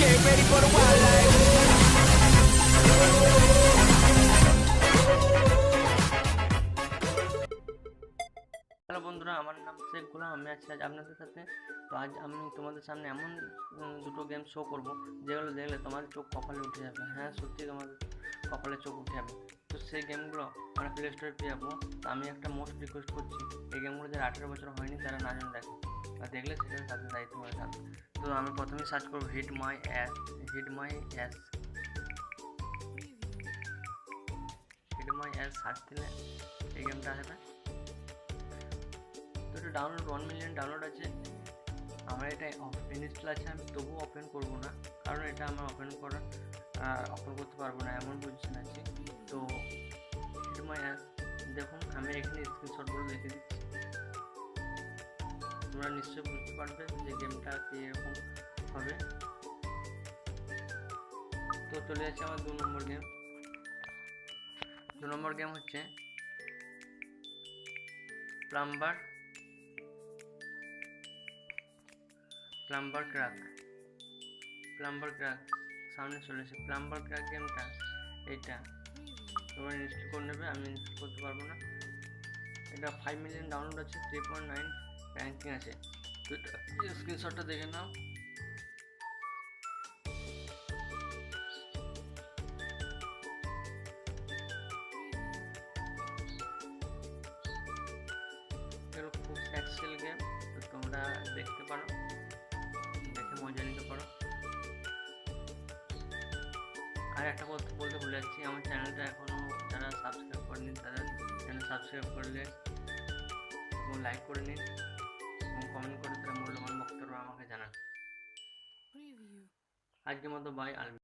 Get ready for the. Hello বন্ধুরা, আমার নাম শেখ গুলাম, আমি আছি আজ আপনাদের সাথে। তো আজ আমি তোমাদের সামনে এমন দুটো গেম শো করব। যেগুলো দেখলে তোমাদের চোখ কপালে উঠে যাবে। হ্যাঁ সত্যি তোমাদের কপালে চোখ উঠে যাবে। সেই গেমগুলো আমরা প্লে স্টোরে পেয়ে যাব। তো আমি একটা মোস্ট রিকোয়েস্ট করছি। এই গেমগুলো যারা আঠেরো বছর হয়নি, তারা না জানে দেখে। আর দেখলে সেটার সাথে দায়িত্ব হয়ে থাকবে তো আমি প্রথমে সার্চ করব hit my ass hit my ass hit my ass search দিলে এই গেমটা আসবে। তো এটা ডাউনলোড ওয়ান মিলিয়ন ডাউনলোড আছে। আমার এটা ইনস্টল আছে আমি তবুও ওপেন করব না। কারণ এটা আমার ওপেন করার ওপেন করতে পারব না, এমন পজিশন আছে। তো দেখুন, আমি এখানে স্ক্রিনশটগুলো লিখে দিচ্ছি। তোমরা নিশ্চয়ই বুঝতে পারবে যে গেমটা কীরকম হবে। তো চলে যাচ্ছে আমার দু নম্বর গেম দু নম্বর গেম হচ্ছে plumber plumber crack plumber crack সামনে চলেছে প্লাম্বার ক্র্যাক গেমটা এইটা। তোমরা ইনস্টল করে নেবে, আমি ইনস্টল করতে পারব না। এটা ফাইভ মিলিয়ন ডাউনলোড আছে থ্রি পয়েন্ট নাইন র্যাঙ্কিং আছে। তো স্ক্রিনশটটা দেখে নাও। খুব অ্যাক্সেল গেম তো তোমরা দেখতে পারো। আর একটা কথা বলতে ভুলে যাচ্ছি আমার চ্যানেলটা এখনও যারা সাবস্ক্রাইব করেনি তারা চ্যানেল সাবস্ক্রাইব করলে এবং লাইক করে নিন এবং কমেন্ট করে তারা মূল্যবান বক্তব্য আমাকে জানান। আজকের মতো বাই আলবি